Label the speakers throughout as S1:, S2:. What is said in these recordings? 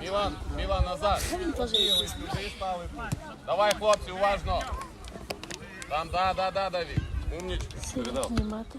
S1: Мілан, Мілан назад. Давай, хлопці, уважно. Там, да, да, да. Умнічка.
S2: сидить знімати.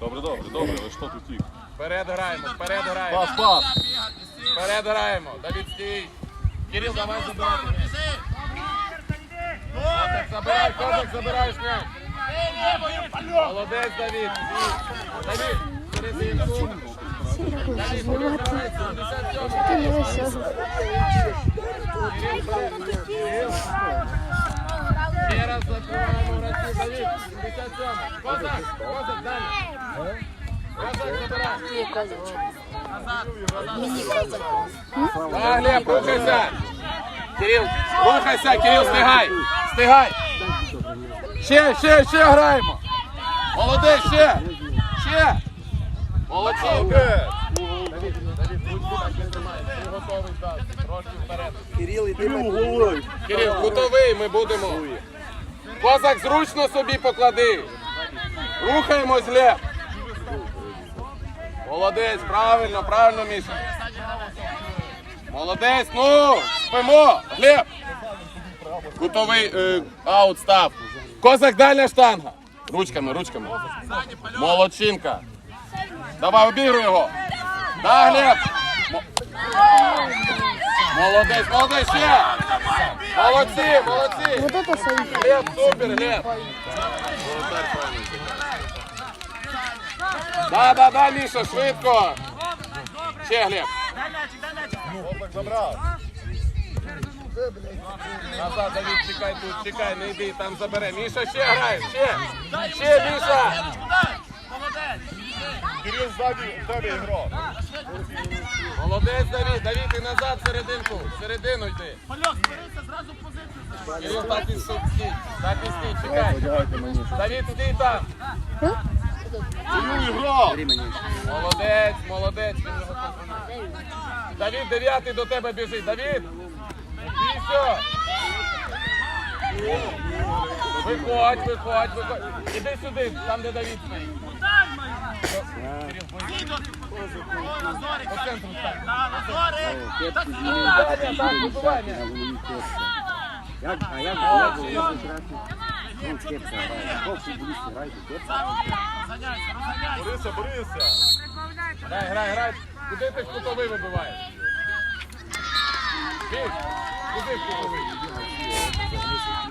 S3: Добре, добре, добре, але що тут тік?
S1: Вперед граємо, вперед граємо.
S3: Пас, пас!
S1: Вперед граємо. Давід стій. Кирил, давай забирати. Козак, забирай, Козак, забираєш м'яч. Молодець, Давід. Давід, серединку.
S2: Сидить
S1: Давід,
S2: знімати. Ти не весело.
S1: Кирил, вперед. Кирил. Ще раз закриваємо гравців. Давід, 77. Козак, Козак, далі. Козак, забирай.
S2: Є козачок. Мені козак.
S1: А, Глеб, рухайся! Кирил, рухайся, Кирил, стигай! Стигай! Ще, ще, ще граємо! Молодець, ще! Ще! Молодчинка! Давід, Давід, так не. Ти готовий так, трошки вперед.
S4: Кирил, іди головою.
S1: Кирил, кутовий ми будемо. Козак, зручно собі поклади. Рухаємось, Глеб. Молодець, правильно, правильно, Міша. Молодець, ну, спимо, Глеб. Кутовий е, аут став. Козак дальня штанга. Ручками, ручками. Молодчинка. Давай, обігруй його. Да, Глеб. Молодець, молодець, ще. Молодці, молодці.
S2: Вот это.
S1: Глеб, супер, Глеб. Да, да, да, Міша, швидко. Ще, Глеб.
S3: Хлопак забрав.
S1: Назад, Давид, чекай тут, чекай, не йди, там забере. Міша, ще грає, ще. Ще, Міша.
S3: Кирил ззаді в тебе ігрок.
S1: Молодець, Давид, Давид, і назад в серединку. В середину йди. Кирил, так і стій, так і стій, чекай. Давид, стій там.
S3: Кирил ігрок!
S1: Молодець, молодець, він його контролює. Давід, дев'ятий до тебе біжить. Давід! Бійся! Виходь, виходь, виходь. Іди сюди, там де Давід стоїть. По
S5: а?
S3: Борися, борися!
S1: Грай, грай, грай. Куди ти кутовий вибиваєш? Куди кутовий?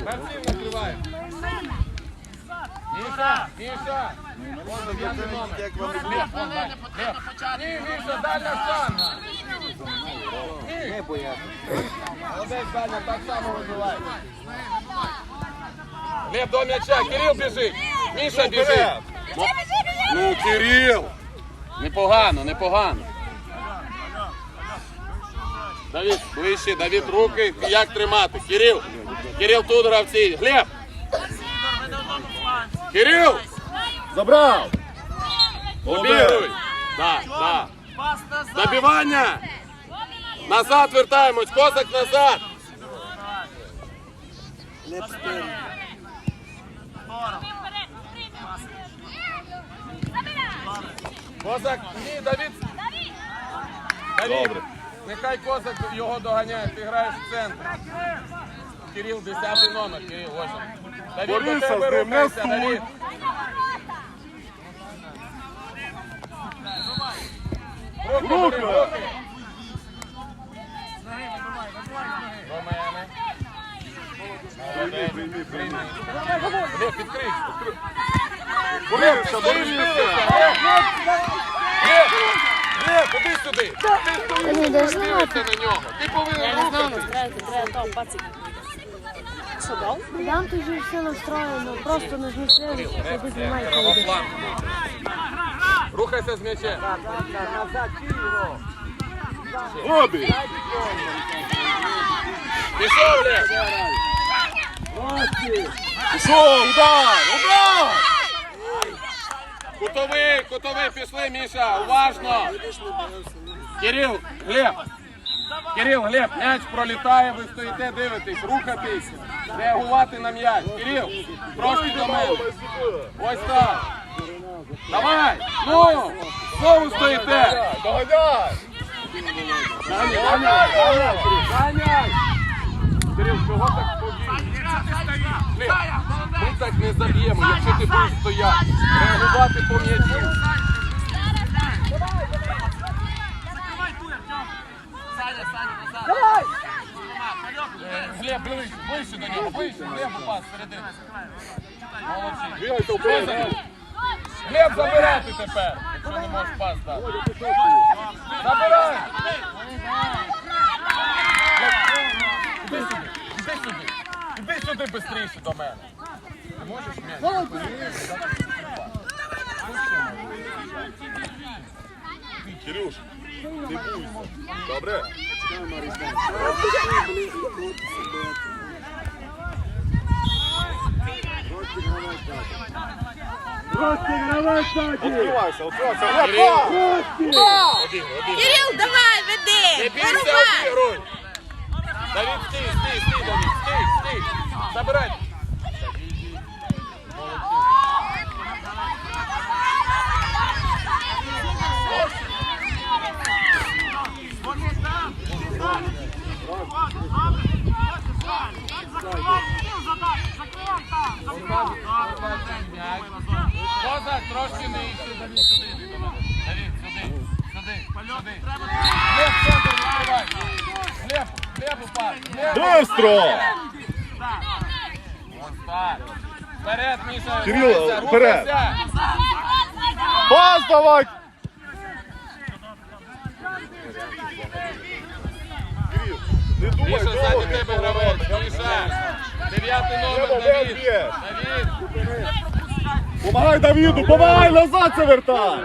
S1: Гравців накриває. Міша, Міша. Вон дев'ятий номер. Лев, вон, дай. Лев. Ні, Міша, дальня штанга.
S5: Не бояться.
S1: Молодець, дальня, так само вибиває. Лев до м'яча, Кирил біжить. Міша біжить. Ну, Кирил! Непогано, непогано. Давід, ближче, Давід, руки, як тримати. Кирил, Кирил тут гравці. Глеб! Кирил!
S3: Забрав!
S1: Обігруй! Да, да. Забивання! Назад вертаємось, козак назад! Козак, ні, Давід. Давід,
S3: Добре.
S1: нехай козак його доганяє, ти граєш в центр. Кирил, 10 номер, Кирил, ось. він. Давід, до тебе рухайся,
S3: стуй.
S1: Руки,
S3: Руки. Прийми, прийми.
S1: Глеб, відкрий.
S3: Борися,
S1: Стоїш
S3: борися!
S1: Глеб, Глеб, Глеб, сюди. Ти повинен
S6: Я не знаю,
S1: рухатись.
S6: Дав?
S2: Там тут же все настроєно, просто не зміщаєш, щоб знімати.
S1: Правоплан. Рухайся з м'ячем.
S3: Обі!
S1: Пішов, Глеб.
S3: Пішов, удар! Удар!
S1: Кутовий, кутовий, пішли, Міша. Уважно. Кирил, Глеб. Кирил, Глеб, м'яч пролітає, ви стоїте, дивитесь, рухатись, реагувати на м'яч. Кирил, трошки до мене. Ось так. Давай, ну, знову стоїте.
S3: Доганяй!
S1: Ганяй, ганяй, ганяй, ганяй! Кирил, чого так повільно? Ми так не заб'ємо, якщо ти будеш стояти. Реагувати по м'ячу. Е, Глеб, ближче, ближче до нього, ближче. Глеб, пас, середину. Молодці.
S3: Бігайте вперед.
S1: Глеб, Глеб, забирай тепер, якщо не можеш пас дати. Забирай! Іди сюди, іди сюди. Іди сюди швидше до мене. Ти можеш м'яч?
S3: Кирюш, не буйся. Добре? Глеб, пас!
S6: Кирил, давай, веди!
S1: Не бійся, обігруй! Давід, стій, стій, стій, Давід, стій, стій. Забирай. Козак, трошки нижче, Давід, сюди, йди. Давід, сюди, сюди, сюди. Глеб, центр відкривай. Глеб, Глебу пас. Глебу.
S3: Бистро!
S1: Ось так. Вперед, Міша.
S3: Кирило,
S1: рухайся,
S3: вперед.
S1: рухайся.
S3: Пас давай! Кирил, не думай,
S1: Міша, ззаді
S3: довго.
S1: тебе гравець. Міша. Дев'ятий номер, Давід. Давід.
S3: Помагай Давіду, помагай, назад це вертай!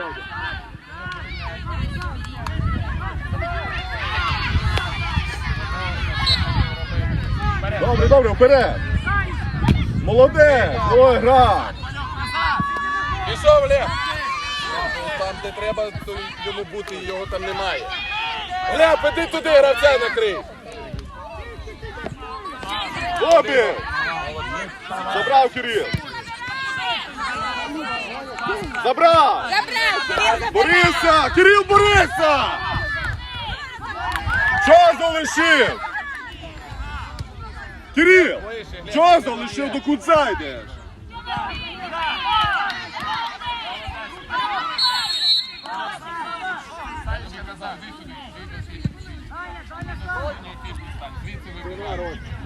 S3: Добре, добре, вперед! Молодець! Ой, гра!
S1: Пішов, Глеб. Там, де треба то йому бути, його там немає. Глеб, іди туди, гравця накрий.
S3: Обі! Забрав Кирил! Забрав!
S6: Забрав,
S3: Борися! Кирил, борися! Чого залишив? Кирил! Чого залишив до кінця йдеш?
S1: Звідси, звідси.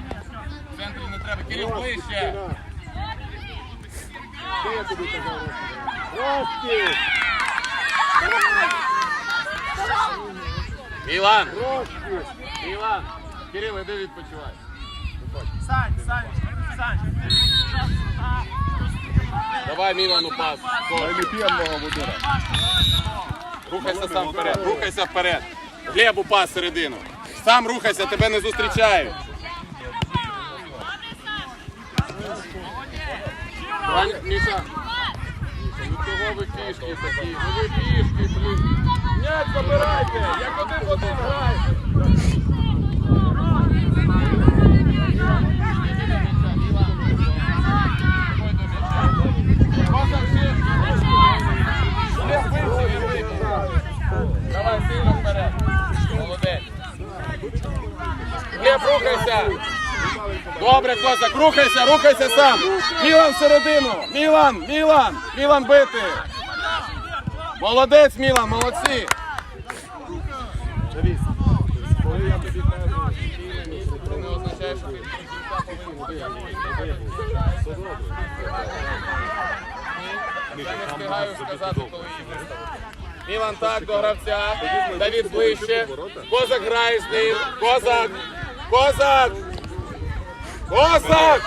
S1: В центрі не треба. Кирил, ближче.
S4: Ростик!
S1: Іван,
S4: Ростик!
S1: Іван. Кирил, іди відпочивай. Давай Мілану пас.
S3: Дай не п'ємного водира.
S1: Рухайся сам вперед, рухайся вперед. Глебу пас середину. Сам рухайся, тебе не зустрічають. Міша. Ну чого ви пішки такі? Ну ви пішки, блін. М'яч забирайте, як один в один граєте. Давай сильно вперед. Молодець. Глеб, рухайся. Добре, козак, рухайся, рухайся сам. Мілан всередину. Мілан, Мілан, Мілан бити. Молодець, Мілан, молодці. Мілан так до гравця. Давід ближче. Козак грає з ним. Козак. Козак. Козак!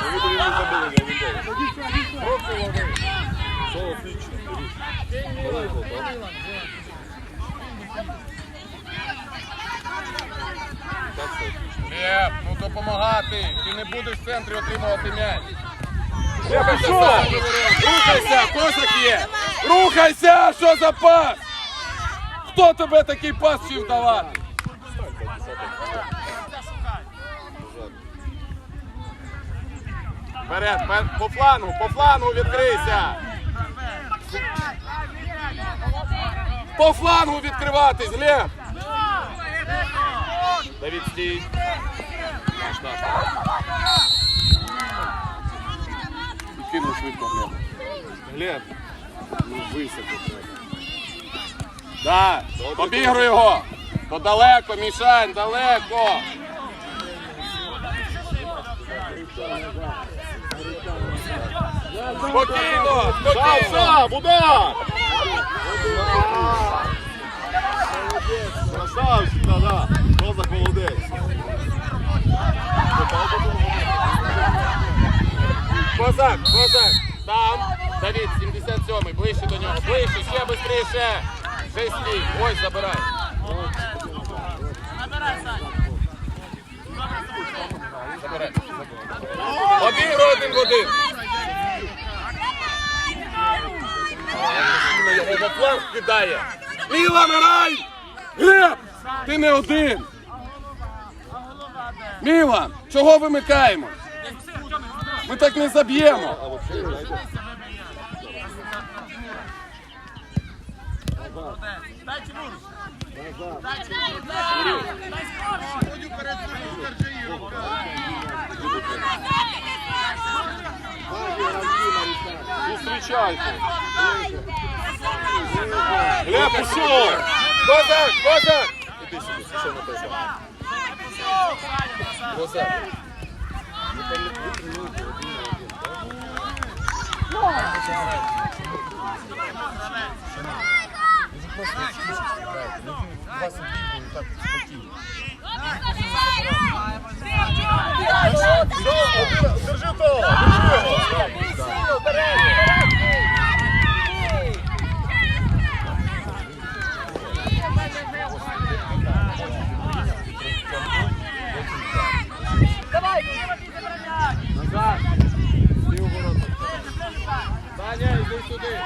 S1: Леп, ну допомагати. Ти не будеш в центрі отримувати м'яч. Рухайся, сам. Рухайся, козак є. Рухайся, що за пас? Хто тебе такий пас вчив давати? Вперед, пе- по флангу, по флангу відкрийся. По флангу відкриватись, Глеб. Давід стій. І швидко Глеб. Глеб. Ну, високо. Да, обігруй його. То далеко, Мішань, далеко. Спокійно, спокійно.
S3: удар! Красавчик, да, да. Козак молодець.
S1: Козак, козак. Там. Давід, 77-й, ближче до нього. Ближче, ще швидше. Вже. Ось, забирай. Забирай. Обігруй один в один. На його на кидає. Міла, грай! Глеб! Ти не один! Мілан, чого вимикаємо? Ми так не заб'ємо. Зустрічайте.
S3: Пішов!
S1: Козак, козак! Іди сюди, пішов на козак. Козак.
S3: Держи то! Держи його!
S1: Саня, іди сюди.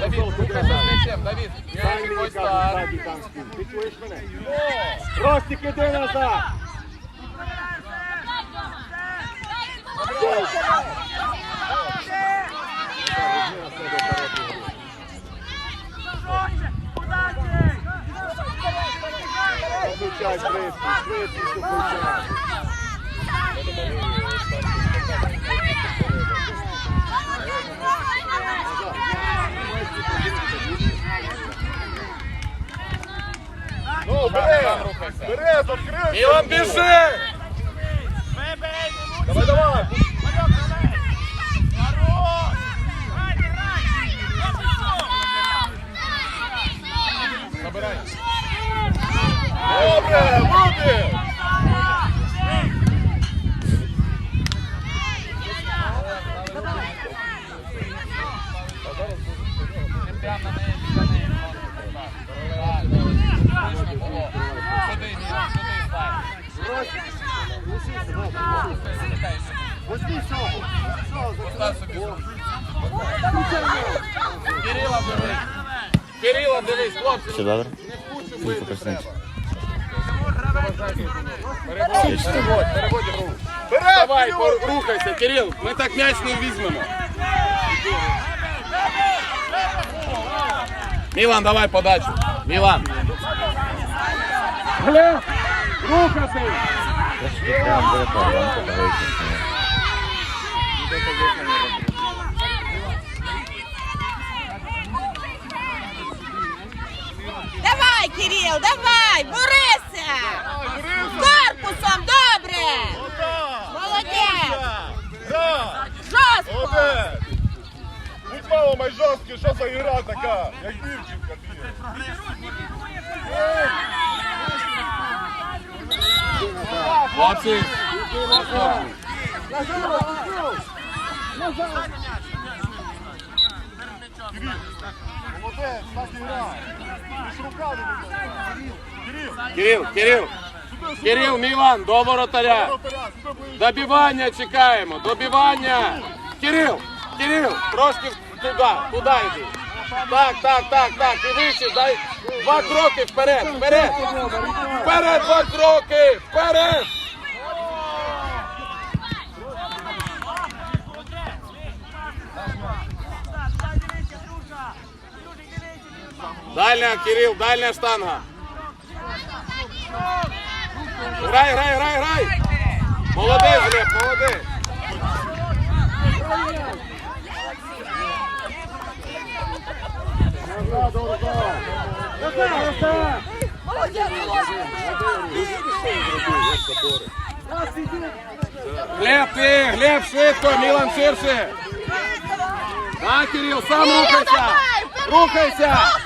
S1: Давід, рухайся з м'ячем, Давід. М'ячик ось так.
S4: Ззаді там спів. Ти чуєш мене? Ростик, іди назад!
S3: Включай швидкість, швидкість включай. Ну, бери!
S1: Сам рухайся.
S3: Бери, відкрив!
S1: Мілан, біжи!
S3: Давай, давай!
S1: Забирай.
S3: Добре, вроді!
S1: Сюди, Мілан, сюди стань. Постав собі зручно. Кирила дивись. Кирила дивись, хлопці.
S7: Все добре?
S1: Не в кучу
S7: Тільки
S1: бити
S7: коснеться.
S1: треба. Переводь, переводь, переводь руку.
S3: Бери,
S1: Давай,
S3: Кирило!
S1: пор- рухайся, Кирил, ми так м'яч не візьмемо. Мілан, давай подачу. Мілан.
S4: Глеб! Рухати!
S7: Трошки прям буде проблемка,
S6: Давай, Кирил, давай, борися! Корпусом, добре! Молодець! Жорстко!
S3: Будь мало май жорсткий, що за ігра така? Як дівчинка.
S1: Хлопці.
S3: Молодець, так ігра. Ти не
S1: Кирил, Кирил. Кирил, Мілан, до воротаря. Добивання чекаємо, добивання. Кирил, Кирил, трошки туди, туди йди. Так, так, так, так. І вище, дай два кроки вперед, вперед. Вперед, два кроки, вперед. Дальня, Кирил, дальня штанга. Грай, грай, грай, грай. Молодець, Глеб, молодець. Глеб, ти, Глеб, швидко, Мілан ширше. На, Кирил, сам рухайся. Рухайся.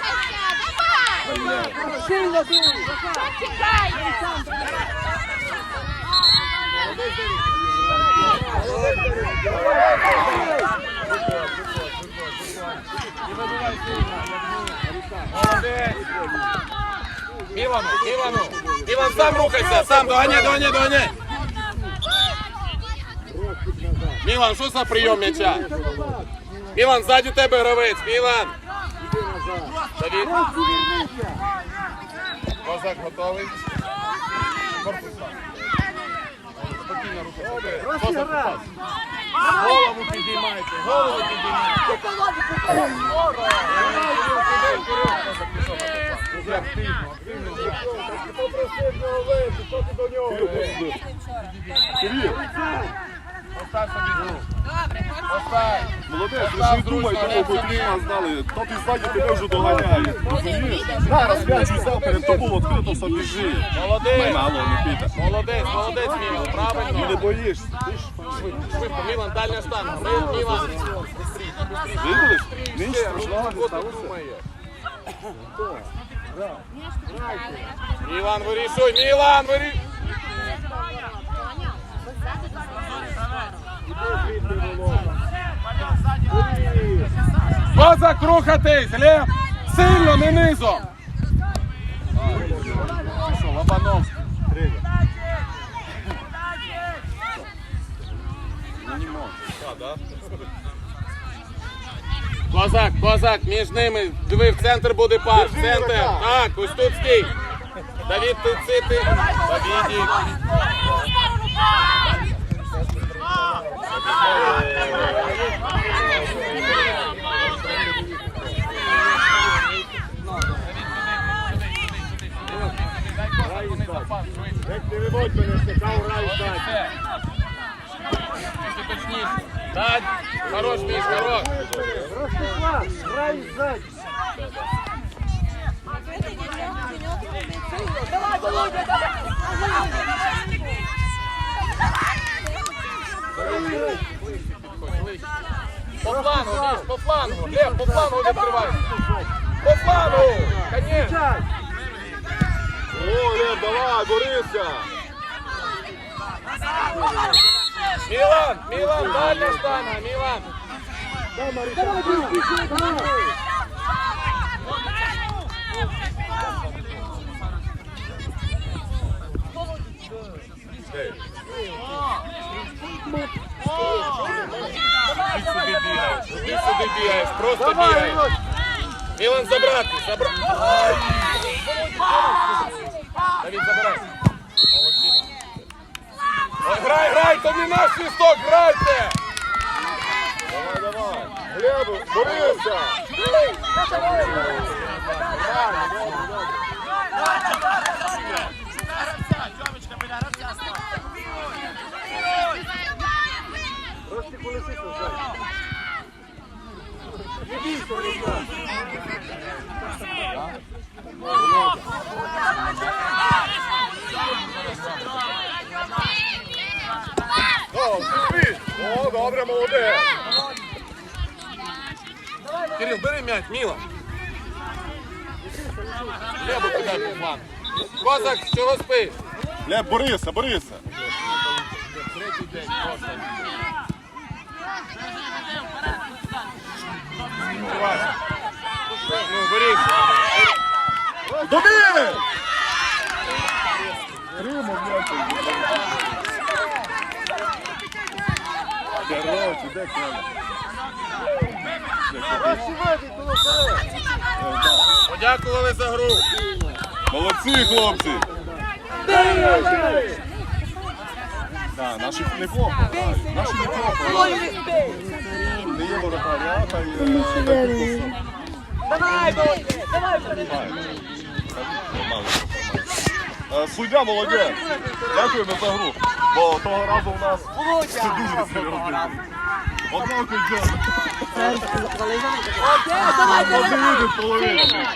S1: Молодець. Івану, Івану. Іван, сам рухайся, сам доганяй, доганяй, доганяй. Мілан, що за прийом м'яча? Мілан, ззаді тебе гравець, Мілан. Давід. Козак готовий. Спокійно рухайся. Козак. Голову підіймайте, голову підіймайте. Постав собі друг. Постав.
S3: Молодець, лише думай,
S1: зручно,
S3: того
S1: Глеб,
S3: потрібно знали. То ти ззаді тебе вже доганяє. Розумієш? Зараз м'яч взяв перед тобою, відкрито собі біжи.
S1: Молодець.
S3: Мало, не піде.
S1: Молодець, молодець, Мілан,
S3: Не
S1: правильно.
S3: боїшся.
S1: Швидко, Мілан, дальня штанга. Ми- Мілан.
S3: Видиш? Ніч
S1: Ще, ну,
S3: страшного не
S1: ти
S3: ставився.
S1: Мілан, вирішуй, Мілан, вирішуй. Козак, рухатись, Глеб! Сильно, не низом! Лобановський? Козак, козак, між ними. Диви, в центр буде пас. В центр. Так, ось тут стій. Давід, ти цити. Давіді.
S4: Не виводь мене, сказав, грай ззаді.
S1: Тільки точніше. Так, хорош, Міш, хорош.
S4: Ростислав, грай ззаді.
S1: По флангу, Міш, по флангу. Лев, по флангу відкривай. По флангу. Конечно.
S3: О, Лев, давай, борися.
S1: Мілан, Мілан, дальня штанга, Мілан. Ти Сюди бігаєш, просто бігаєш. Мілан забрати, забрати. Давід, забирай. Молодчина. Ой, грай, грай, то не наш свисток, грайте!
S3: Давай, давай. Глебу, борися.
S4: Рости
S3: О, добре, молодець.
S1: Кирил, бери. Лебо кидай по флангу. Козак, чого спиш?
S3: Глеб, борися, борися. Коля?
S1: Подякували за гру.
S3: Молодці, хлопці! Да, наші неплохо грають. Наші. Не воротаря, та й... е,
S2: Давай, давай,
S3: Судя Суддя молодець. Дякуємо за гру. Бо того разу у нас це дуже серйозно. Однако йде. давай, половина.